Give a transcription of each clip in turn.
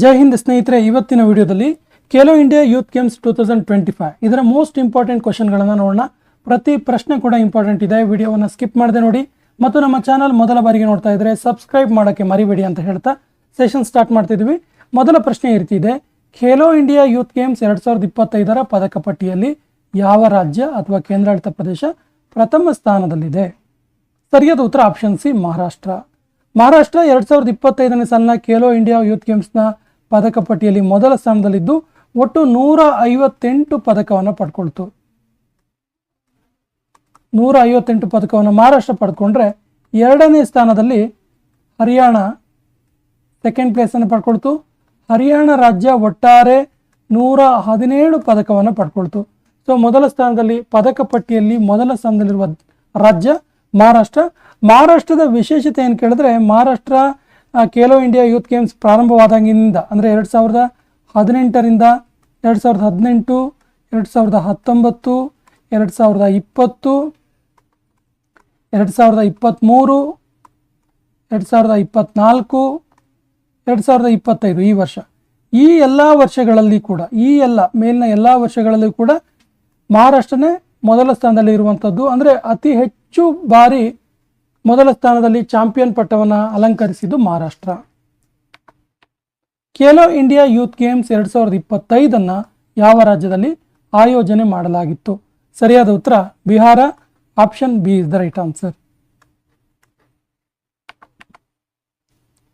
ಜೈ ಹಿಂದ್ ಸ್ನೇಹಿತರೆ, ಇವತ್ತಿನ ವಿಡಿಯೋದಲ್ಲಿ Khelo India youth games two thousand twenty five ಇದರ ಮೋಸ್ಟ್ ಇಂಪಾರ್ಟೆಂಟ್ ಕ್ವಶನ್ಗಳನ್ನು ನೋಡೋಣ. ಪ್ರತಿ ಪ್ರಶ್ನೆ ಕೂಡ ಇಂಪಾರ್ಟೆಂಟ್ ಇದೆ. ವಿಡಿಯೋವನ್ನು ಸ್ಕಿಪ್ ಮಾಡದೆ ನೋಡಿ. ಮತ್ತು ನಮ್ಮ ಚಾನಲ್ ಮೊದಲ ಬಾರಿಗೆ ನೋಡ್ತಾ ಇದ್ರೆ ಸಬ್ಸ್ಕ್ರೈಬ್ ಮಾಡೋಕ್ಕೆ ಮರಿಬೇಡಿ ಅಂತ ಹೇಳ್ತಾ ಸೆಷನ್ ಸ್ಟಾರ್ಟ್ ಮಾಡ್ತಿದ್ವಿ. ಮೊದಲ ಪ್ರಶ್ನೆ ಇರ್ತಿದೆ ರೀತಿ ಖೇಲೋ ಇಂಡಿಯಾ ಯೂತ್ ಗೇಮ್ಸ್ ಎರಡು ಸಾವಿರದ ಇಪ್ಪತ್ತೈದರ ಪದಕ ಪಟ್ಟಿಯಲ್ಲಿ ಯಾವ ರಾಜ್ಯ ಅಥವಾ ಕೇಂದ್ರಾಡಳಿತ ಪ್ರದೇಶ ಪ್ರಥಮ ಸ್ಥಾನದಲ್ಲಿದೆ? ಸರಿಯಾದ ಉತ್ತರ ಆಪ್ಷನ್ ಸಿ ಮಹಾರಾಷ್ಟ್ರ. ಮಹಾರಾಷ್ಟ್ರ ಎರಡು ಸಾವಿರದ ಇಪ್ಪತ್ತೈದನೇ ಸಾಲಿನ ಖೇಲೋ ಇಂಡಿಯಾ ಯೂತ್ ಗೇಮ್ಸ್ನ ಪದಕ ಪಟ್ಟಿಯಲ್ಲಿ ಮೊದಲ ಸ್ಥಾನದಲ್ಲಿದ್ದು ಒಟ್ಟು ನೂರ ಐವತ್ತೆಂಟು ಪದಕವನ್ನು ಪಡ್ಕೊಳ್ತು. ನೂರ ಐವತ್ತೆಂಟು ಪದಕವನ್ನು ಮಹಾರಾಷ್ಟ್ರ ಪಡ್ಕೊಂಡ್ರೆ ಎರಡನೇ ಸ್ಥಾನದಲ್ಲಿ ಹರಿಯಾಣ ಸೆಕೆಂಡ್ ಪ್ಲೇಸನ್ನು ಪಡ್ಕೊಳ್ತು. ಹರಿಯಾಣ ರಾಜ್ಯ ಒಟ್ಟಾರೆ ನೂರ ಹದಿನೇಳು ಪದಕವನ್ನು ಪಡ್ಕೊಳ್ತು. ಸೊ ಮೊದಲ ಸ್ಥಾನದಲ್ಲಿ ಪದಕ ಪಟ್ಟಿಯಲ್ಲಿ ಮೊದಲ ಸ್ಥಾನದಲ್ಲಿರುವ ರಾಜ್ಯ ಮಹಾರಾಷ್ಟ್ರ. ಮಹಾರಾಷ್ಟ್ರದ ವಿಶೇಷತೆ ಏನು ಕೇಳಿದ್ರೆ Maharashtra Khelo India youth games ಪ್ರಾರಂಭವಾದಾಗಿನಿಂದ, ಅಂದರೆ ಎರಡು ಸಾವಿರದ ಹದಿನೆಂಟರಿಂದ, ಎರಡು ಸಾವಿರದ ಹದಿನೆಂಟು, ಎರಡು ಸಾವಿರದ ಹತ್ತೊಂಬತ್ತು, ಎರಡು ಸಾವಿರದ ಇಪ್ಪತ್ತು, ಎರಡು ಸಾವಿರದ ಇಪ್ಪತ್ತ್ಮೂರು ಎರಡು ಸಾವಿರದ ಇಪ್ಪತ್ತ್ನಾಲ್ಕು ಎರಡು ಸಾವಿರದ ಇಪ್ಪತ್ತೈದು ಈ ವರ್ಷ. ಈ ಎಲ್ಲ ವರ್ಷಗಳಲ್ಲಿ ಕೂಡ, ಈ ಎಲ್ಲ ಮೇಲಿನ ಎಲ್ಲ ವರ್ಷಗಳಲ್ಲಿ ಕೂಡ ಮಹಾರಾಷ್ಟ್ರನೇ ಮೊದಲ ಸ್ಥಾನದಲ್ಲಿ ಇರುವಂಥದ್ದು ಅಂದರೆ ಅತಿ ಹೆಚ್ಚು ಬಾರಿ ಮೊದಲ ಸ್ಥಾನದಲ್ಲಿ ಚಾಂಪಿಯನ್ ಪಟ್ಟವನ್ನು ಅಲಂಕರಿಸಿದ್ದು Maharashtra. Khelo India youth games ಎರಡು ಸಾವಿರದ ಇಪ್ಪತ್ತೈದನ್ನು ಯಾವ ರಾಜ್ಯದಲ್ಲಿ ಆಯೋಜನೆ ಮಾಡಲಾಗಿತ್ತು? ಸರಿಯಾದ ಉತ್ತರ, Bihar. Option B is the right answer.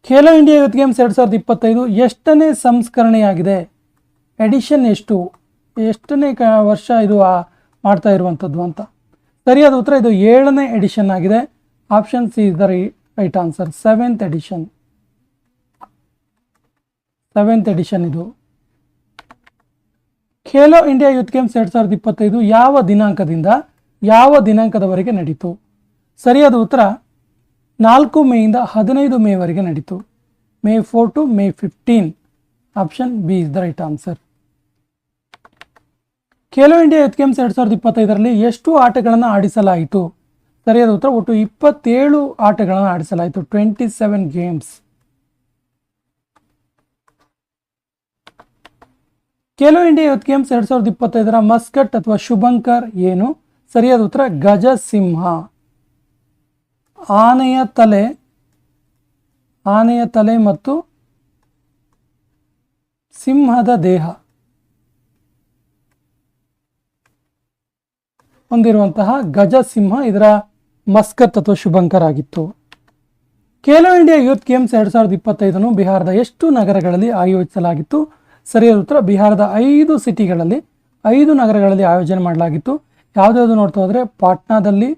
Khelo India youth games ಎರಡು ಸಾವಿರದ ಇಪ್ಪತ್ತೈದು ಎಷ್ಟನೇ ಸಂಸ್ಕರಣೆಯಾಗಿದೆ? ಎಡಿಷನ್ ಎಷ್ಟು? ಎಷ್ಟನೇ ವರ್ಷ ಇದು ಮಾಡ್ತಾ ಇರುವಂಥದ್ದು ಅಂತ. ಸರಿಯಾದ ಉತ್ತರ, ಇದು ಏಳನೇ ಎಡಿಷನ್ ಆಗಿದೆ. Option C is the right answer seventh edition seventh edition ಇದು. ಖೇಲೋ ಇಂಡಿಯಾ ಯೂತ್ ಗೇಮ್ಸ್ ಎರಡು ಸಾವಿರದ ಇಪ್ಪತ್ತೈದು ಯಾವ ದಿನಾಂಕದಿಂದ, ಯಾವ ದಿನಾಂಕದವರೆಗೆ ನಡೀತು? ಸರಿಯಾದ ಉತ್ತರ, ನಾಲ್ಕು ಮೇಯಿಂದ ಹದಿನೈದು ಮೇವರೆಗೆ ನಡೀತು. May four to May fifteen option B is the right answer Khelo India youth games ಎರಡು ಸಾವಿರದ ಇಪ್ಪತ್ತೈದರಲ್ಲಿ ಎಷ್ಟು ಆಟಗಳನ್ನು ಆಡಿಸಲಾಯಿತು? ಸರಿಯಾದ ಉತ್ತರ, ಒಟ್ಟು ಇಪ್ಪತ್ತೇಳು ಆಟಗಳನ್ನು ಆಡಿಸಲಾಯಿತು twenty seven games Khelo India youth games ಎರಡು ಸಾವಿರದ ಇಪ್ಪತ್ತೈದರ ಮಸ್ಕಟ್ ಅಥವಾ ಶುಭಂಕರ್ ಏನು? ಸರಿಯಾದ ಉತ್ತರ ಗಜ ಸಿಂಹ ಆನೆಯ ತಲೆ ಆನೆಯ ತಲೆ ಮತ್ತು ಸಿಂಹದ ದೇಹ. ಹೊಂದಿರುವಂತಹ ಗಜ ಸಿಂಹ ಇದರ ಮಸ್ಕತ್ ಅಥವಾ ಶುಭಂಕರ್ ಆಗಿತ್ತು ಖೇಲೋ ಇಂಡಿಯಾ ಯೂತ್ ಗೇಮ್ಸ್ ಎರಡು ಸಾವಿರದ ಇಪ್ಪತ್ತೈದನ್ನು ಬಿಹಾರದ ಎಷ್ಟು ನಗರಗಳಲ್ಲಿ ಆಯೋಜಿಸಲಾಗಿತ್ತು? ಸರಿಯಾದ ಉತ್ತರ, ಬಿಹಾರದ ಐದು ಸಿಟಿಗಳಲ್ಲಿ ಐದು ನಗರಗಳಲ್ಲಿ ಆಯೋಜನೆ ಮಾಡಲಾಗಿತ್ತು. ಯಾವುದ್ಯಾವುದು ನೋಡ್ತಾ ಹೋದರೆ, ಪಾಟ್ನಾದಲ್ಲಿ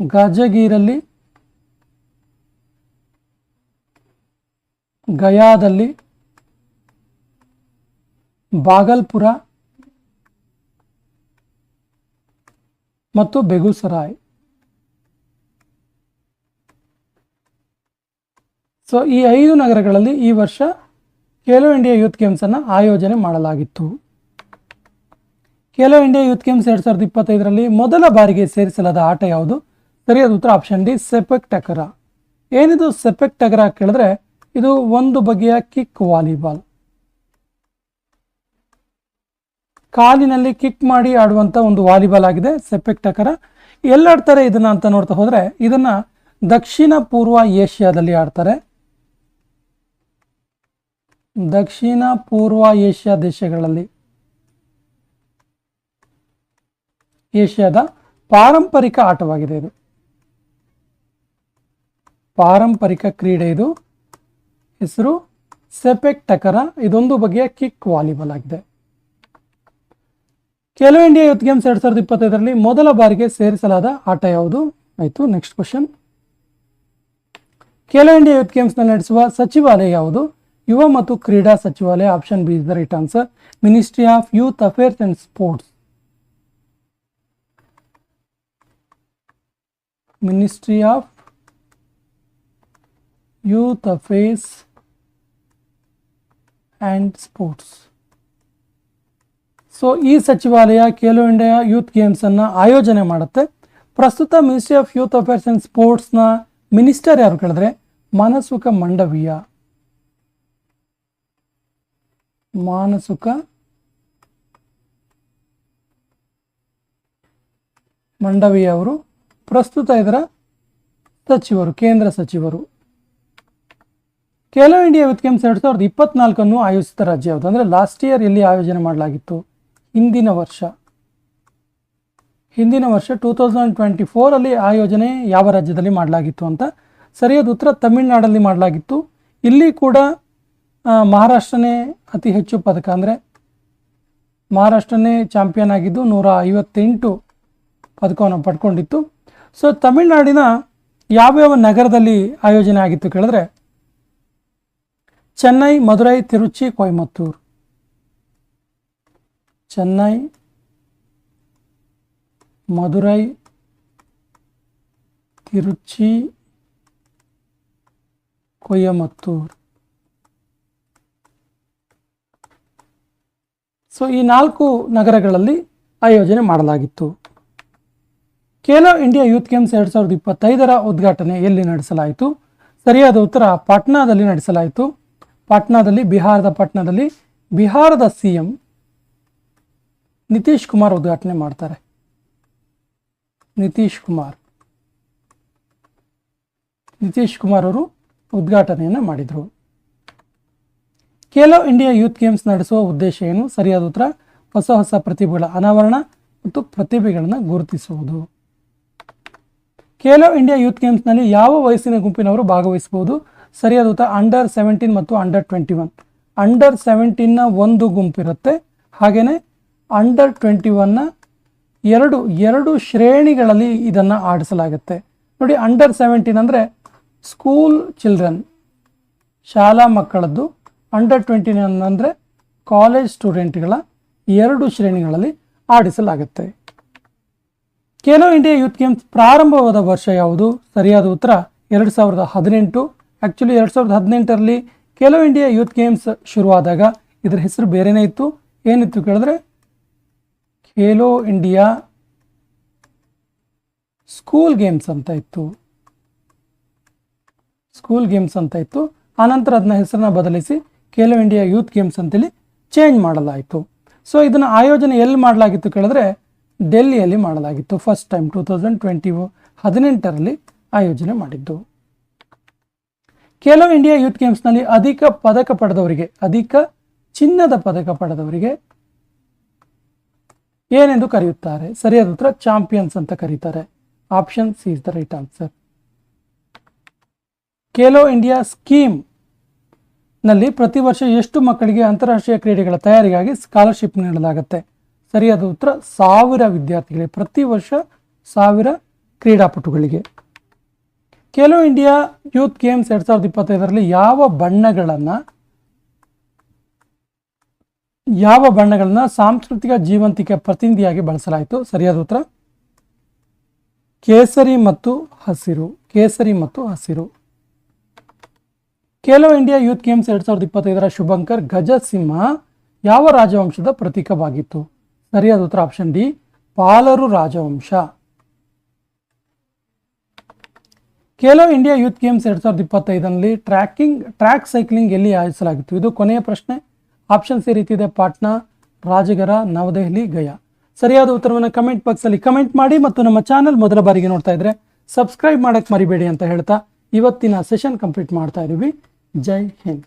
ಗಜಗೀರಲ್ಲಿ ಗಯಾದಲ್ಲಿ, ಬಾಗಲ್ಪುರ ಮತ್ತು ಬೆಗುಸರಾಯ್. ಸೊ ಈ ಐದು ನಗರಗಳಲ್ಲಿ ಈ ವರ್ಷ ಖೇಲೋ ಇಂಡಿಯಾ ಯೂತ್ ಗೇಮ್ಸನ್ನು ಆಯೋಜನೆ ಮಾಡಲಾಗಿತ್ತು. ಖೇಲೋ ಇಂಡಿಯಾ ಯೂತ್ ಗೇಮ್ಸ್ ಎರಡು ಸಾವಿರದ ಇಪ್ಪತ್ತೈದರಲ್ಲಿ ಮೊದಲ ಬಾರಿಗೆ ಸೇರಿಸಲಾದ ಆಟ ಯಾವುದು? ಸರಿಯಾದ ಉತ್ತರ ಆಪ್ಷನ್ ಡಿ, ಸೆಪೆಕ್ ಟಕರ ಏನಿದು ಸೆಪೆಕ್ ಟಕರ ಕೇಳಿದ್ರೆ ಇದು ಒಂದು ಬಗೆಯ ಕಿಕ್ ವಾಲಿಬಾಲ್ ಕಾಲಿನಲ್ಲಿ ಕಿಕ್ ಮಾಡಿ ಆಡುವಂಥ ಒಂದು ವಾಲಿಬಾಲ್ ಆಗಿದೆ ಸೆಪೆಕ್ ಟಕರ. ಎಲ್ಲಾಡ್ತಾರೆ ಇದನ್ನ ಅಂತ ನೋಡ್ತಾ ಹೋದರೆ ಇದನ್ನ ದಕ್ಷಿಣ ಪೂರ್ವ ಏಷ್ಯಾದಲ್ಲಿ ಆಡ್ತಾರೆ. ದಕ್ಷಿಣ ಪೂರ್ವ ಏಷ್ಯಾ ದೇಶಗಳಲ್ಲಿ. ಏಷ್ಯಾದ ಪಾರಂಪರಿಕ ಆಟವಾಗಿದೆ ಇದು. ಪಾರಂಪರಿಕ ಕ್ರೀಡೆ ಇದು. ಹೆಸರು ಸೆಪೆಕ್ ಟಕರ. ಇದೊಂದು ಬಗೆಯ ಕಿಕ್ ವಾಲಿಬಾಲ್ ಆಗಿದೆ. ಖೇಲೋ ಇಂಡಿಯಾ ಯೂತ್ ಗೇಮ್ಸ್ ಎರಡ್ ಸಾವಿರದ ಇಪ್ಪತ್ತೈದರಲ್ಲಿ ಮೊದಲ ಬಾರಿಗೆ ಸೇರಿಸಲಾದ ಆಟ ಯಾವುದು? ಆಯಿತು next question Khelo India youth ಗೇಮ್ಸ್ನಲ್ಲಿ ನಡೆಸುವ ಸಚಿವಾಲಯ ಯಾವುದು? ಯುವ ಮತ್ತು ಕ್ರೀಡಾ ಸಚಿವಾಲಯ option B is the right answer ministry of youth affairs and sports ministry of youth affairs and sports so ಈ ಸಚಿವಾಲಯ ಖೇಲೋ ಇಂಡಿಯಾ ಯೂತ್ ಗೇಮ್ಸನ್ನು ಆಯೋಜನೆ ಮಾಡುತ್ತೆ. ಪ್ರಸ್ತುತ ministry of youth affairs and ಸ್ಪೋರ್ಟ್ಸ್ನ minister ಯಾರು ಕೇಳಿದ್ರೆ? ಮಾನಸುಕ ಮಂಡವಿಯ. ಮಾನಸುಕ ಮಂಡವಿಯ ಅವರು ಪ್ರಸ್ತುತ ಇದರ ಸಚಿವರು, ಕೇಂದ್ರ ಸಚಿವರು. ಖೇಲೋ ಇಂಡಿಯಾ ಯೂತ್ ಗೇಮ್ಸ್ ಎರಡು ಸಾವಿರದ ಇಪ್ಪತ್ನಾಲ್ಕನ್ನು ಆಯೋಜಿಸಿದ ರಾಜ್ಯ ಯಾವುದು? ಅಂದರೆ ಲಾಸ್ಟ್ ಇಯರ್ ಎಲ್ಲಿ ಆಯೋಜನೆ ಮಾಡಲಾಗಿತ್ತು. ಹಿಂದಿನ ವರ್ಷ. ಹಿಂದಿನ ವರ್ಷ ಟೂ ತೌಸಂಡ್ ಟ್ವೆಂಟಿ ಫೋರಲ್ಲಿ ಆಯೋಜನೆ ಯಾವ ರಾಜ್ಯದಲ್ಲಿ ಮಾಡಲಾಗಿತ್ತು ಅಂತ. ಸರಿಯಾದ ಉತ್ತರ ತಮಿಳುನಾಡಲ್ಲಿ ಮಾಡಲಾಗಿತ್ತು. ಇಲ್ಲಿ ಕೂಡ ಆ, ಮಹಾರಾಷ್ಟ್ರನೇ ಅತಿ ಹೆಚ್ಚು ಪದಕ ಅಂದರೆ ಮಹಾರಾಷ್ಟ್ರನೇ ಚಾಂಪಿಯನ್ ಆಗಿದ್ದು ನೂರ ಐವತ್ತೆಂಟು ಪದಕವನ್ನು ಪಡ್ಕೊಂಡಿತ್ತು. ಸೊ ತಮಿಳುನಾಡಿನ ಯಾವ್ಯಾವ ನಗರದಲ್ಲಿ ಆಯೋಜನೆ ಆಗಿತ್ತು ಕೇಳಿದ್ರೆ ಚೆನ್ನೈ ಮಧುರೈ ತಿರುಚಿ ಕೊಯಮತ್ತೂರು. ಚೆನ್ನೈ, ಮಧುರೈ, ತಿರುಚಿ, ಕೊಯಮತ್ತೂರು. ಸೊ ಈ ನಾಲ್ಕು ನಗರಗಳಲ್ಲಿ ಆಯೋಜನೆ ಮಾಡಲಾಗಿತ್ತು. ಖೇಲೋ ಇಂಡಿಯಾ ಯೂತ್ ಗೇಮ್ಸ್ ಎರಡು ಸಾವಿರದ ಇಪ್ಪತ್ತೈದರ ಉದ್ಘಾಟನೆ ಎಲ್ಲಿ ನಡೆಸಲಾಯಿತು? ಸರಿಯಾದ ಉತ್ತರ ಪಾಟ್ನಾದಲ್ಲಿ ನಡೆಸಲಾಯಿತು. ಪಾಟ್ನಾದಲ್ಲಿ, ಬಿಹಾರದ ಪಾಟ್ನಾದಲ್ಲಿ ಬಿಹಾರದ ಸಿ ಎಂ ನಿತೀಶ್ ಕುಮಾರ್ ಉದ್ಘಾಟನೆ ಮಾಡ್ತಾರೆ. ನಿತೀಶ್ ಕುಮಾರ್. ನಿತೀಶ್ ಕುಮಾರ್ ಅವರು ಉದ್ಘಾಟನೆಯನ್ನು ಮಾಡಿದರು. ಖೇಲೋ ಇಂಡಿಯಾ ಯೂತ್ ಗೇಮ್ಸ್ ನಡೆಸುವ ಉದ್ದೇಶ ಏನು? ಸರಿಯಾದ ಉತ್ತರ, ಹೊಸ ಹೊಸ ಪ್ರತಿಭೆಗಳ ಅನಾವರಣ ಮತ್ತು ಪ್ರತಿಭೆಗಳನ್ನು ಗುರುತಿಸುವುದು. ಖೇಲೋ ಇಂಡಿಯಾ ಯೂತ್ ಗೇಮ್ಸ್ನಲ್ಲಿ ಯಾವ ವಯಸ್ಸಿನ ಗುಂಪಿನವರು ಭಾಗವಹಿಸಬಹುದು? ಸರಿಯಾದ ಉತ್ತರ, ಅಂಡರ್ ಸೆವೆಂಟೀನ್ ಮತ್ತು ಅಂಡರ್ ಟ್ವೆಂಟಿ ಒನ್. ಅಂಡರ್ ಸೆವೆಂಟೀನ್ನ ಒಂದು ಗುಂಪಿರುತ್ತೆ. ಹಾಗೆಯೇ ಅಂಡರ್ ಟ್ವೆಂಟಿ ಒನ್ನ ಎರಡು ಎರಡು ಶ್ರೇಣಿಗಳಲ್ಲಿ ಇದನ್ನು ಆಡಿಸಲಾಗುತ್ತೆ. ನೋಡಿ ಅಂಡರ್ ಸೆವೆಂಟೀನ್ ಅಂದರೆ ಸ್ಕೂಲ್ ಚಿಲ್ಡ್ರನ್ ಶಾಲಾ ಮಕ್ಕಳದ್ದು. ಅಂಡರ್ ಟ್ವೆಂಟಿ ನೈನ್ ಅಂದರೆ ಕಾಲೇಜ್ ಸ್ಟೂಡೆಂಟ್ಗಳ ಎರಡು ಶ್ರೇಣಿಗಳಲ್ಲಿ ಆಡಿಸಲಾಗುತ್ತೆ. ಖೇಲೋ ಇಂಡಿಯಾ ಯೂತ್ ಗೇಮ್ಸ್ ಪ್ರಾರಂಭವಾದ ವರ್ಷ ಯಾವುದು? ಸರಿಯಾದ ಉತ್ತರ, ಎರಡು ಸಾವಿರದ ಹದಿನೆಂಟು. ಆ್ಯಕ್ಚುಲಿ ಎರಡು ಸಾವಿರದ ಹದಿನೆಂಟರಲ್ಲಿ ಖೇಲೋ ಇಂಡಿಯಾ ಯೂತ್ ಗೇಮ್ಸ್ ಶುರುವಾದಾಗ ಇದರ ಹೆಸರು ಬೇರೆನೇ ಇತ್ತು. ಏನಿತ್ತು ಕೇಳಿದ್ರೆ ಖೇಲೋ ಇಂಡಿಯಾ ಸ್ಕೂಲ್ ಗೇಮ್ಸ್ ಅಂತ ಇತ್ತು. ಸ್ಕೂಲ್ ಗೇಮ್ಸ್ ಅಂತ ಇತ್ತು. ಆನಂತರ ಅದನ್ನ ಹೆಸರನ್ನ ಬದಲಿಸಿ ಖೇಲೋ ಇಂಡಿಯಾ ಯೂತ್ ಗೇಮ್ಸ್ ಅಂತೇಳಿ ಚೇಂಜ್ ಮಾಡಲಾಯಿತು. ಸೊ ಇದನ್ನು ಆಯೋಜನೆ ಎಲ್ಲಿ ಮಾಡಲಾಗಿತ್ತು ಕೇಳಿದ್ರೆ ಡೆಲ್ಲಿಯಲ್ಲಿ ಮಾಡಲಾಗಿತ್ತು. First time two thousand twenty ಹದಿನೆಂಟರಲ್ಲಿ ಆಯೋಜನೆ ಮಾಡಿದ್ದು. ಖೇಲೋ ಇಂಡಿಯಾ ಯೂತ್ ಗೇಮ್ಸ್ನಲ್ಲಿ ಅಧಿಕ ಪದಕ ಪಡೆದವರಿಗೆ, ಅಧಿಕ ಚಿನ್ನದ ಪದಕ ಪಡೆದವರಿಗೆ ಏನೆಂದು ಕರೆಯುತ್ತಾರೆ? ಸರಿಯಾದ ಉತ್ತರ ಚಾಂಪಿಯನ್ಸ್ ಅಂತ ಕರೀತಾರೆ. Option C is the right answer Khelo India ಸ್ಕೀಮ್ನಲ್ಲಿ ಪ್ರತಿ ವರ್ಷ ಎಷ್ಟು ಮಕ್ಕಳಿಗೆ ಅಂತಾರಾಷ್ಟ್ರೀಯ ಕ್ರೀಡೆಗಳ ತಯಾರಿಗಾಗಿ ಸ್ಕಾಲರ್ಶಿಪ್ ನೀಡಲಾಗುತ್ತೆ? ಸರಿಯಾದ ಉತ್ತರ, ಸಾವಿರ ವಿದ್ಯಾರ್ಥಿಗಳಿಗೆ, ಪ್ರತಿ ವರ್ಷ ಸಾವಿರ ಕ್ರೀಡಾಪಟುಗಳಿಗೆ. ಖೇಲೋ ಇಂಡಿಯಾ ಯೂತ್ ಗೇಮ್ಸ್ ಎರಡ್ ಸಾವಿರದ ಇಪ್ಪತ್ತೈದರಲ್ಲಿ ಯಾವ ಬಣ್ಣಗಳನ್ನು ಯಾವ ಬಣ್ಣಗಳನ್ನ ಸಾಂಸ್ಕೃತಿಕ ಜೀವಂತಿಕೆ ಪ್ರತಿನಿಧಿಯಾಗಿ ಬಳಸಲಾಯಿತು? ಸರಿಯಾದ ಉತ್ತರ? ಕೇಸರಿ ಮತ್ತು ಹಸಿರು. ಕೇಸರಿ ಮತ್ತು ಹಸಿರು. ಖೇಲೋ ಇಂಡಿಯಾ ಯೂತ್ ಗೇಮ್ಸ್ ಎರಡ್ ಸಾವಿರದ ಇಪ್ಪತ್ತೈದರ ಶುಭಂಕರ್ ಗಜಸಿಂಹ ಯಾವ ರಾಜವಂಶದ ಪ್ರತೀಕವಾಗಿತ್ತು? ಸರಿಯಾದ ಉತ್ತರ ಆಪ್ಷನ್ ಡಿ, ಪಾಲರು ರಾಜವಂಶ. ಖೇಲೋ ಇಂಡಿಯಾ ಯೂತ್ ಗೇಮ್ಸ್ ಎರಡ್ ಸಾವಿರದ ಇಪ್ಪತ್ತೈದರಲ್ಲಿ ಟ್ರ್ಯಾಕಿಂಗ್, ಟ್ರ್ಯಾಕ್ ಸೈಕ್ಲಿಂಗ್ ಎಲ್ಲಿ ಆಯೋಜಿಸಲಾಗಿತ್ತು? ಇದು ಕೊನೆಯ ಪ್ರಶ್ನೆ. ಆಪ್ಷನ್ ಸಿ ರೀತಿ ಇದೆ ಪಾಟ್ನಾ, ರಾಜಗರ, ನವದೆಹಲಿ, ಗಯಾ. ಸರಿಯಾದ ಉತ್ತರವನ್ನು ಕಮೆಂಟ್ ಬಾಕ್ಸಲ್ಲಿ ಕಮೆಂಟ್ ಮಾಡಿ ಮತ್ತು ನಮ್ಮ ಚಾನಲ್ ಮೊದಲ ಬಾರಿಗೆ ನೋಡ್ತಾ ಇದ್ರೆ ಸಬ್ಸ್ಕ್ರೈಬ್ ಮಾಡೋಕ್ಕೆ ಮರಿಬೇಡಿ ಅಂತ ಹೇಳ್ತಾ ಇವತ್ತಿನ ಸೆಷನ್ ಕಂಪ್ಲೀಟ್ ಮಾಡ್ತಾ ಇದ್ದೀವಿ ಜೈ ಹಿಂದ್.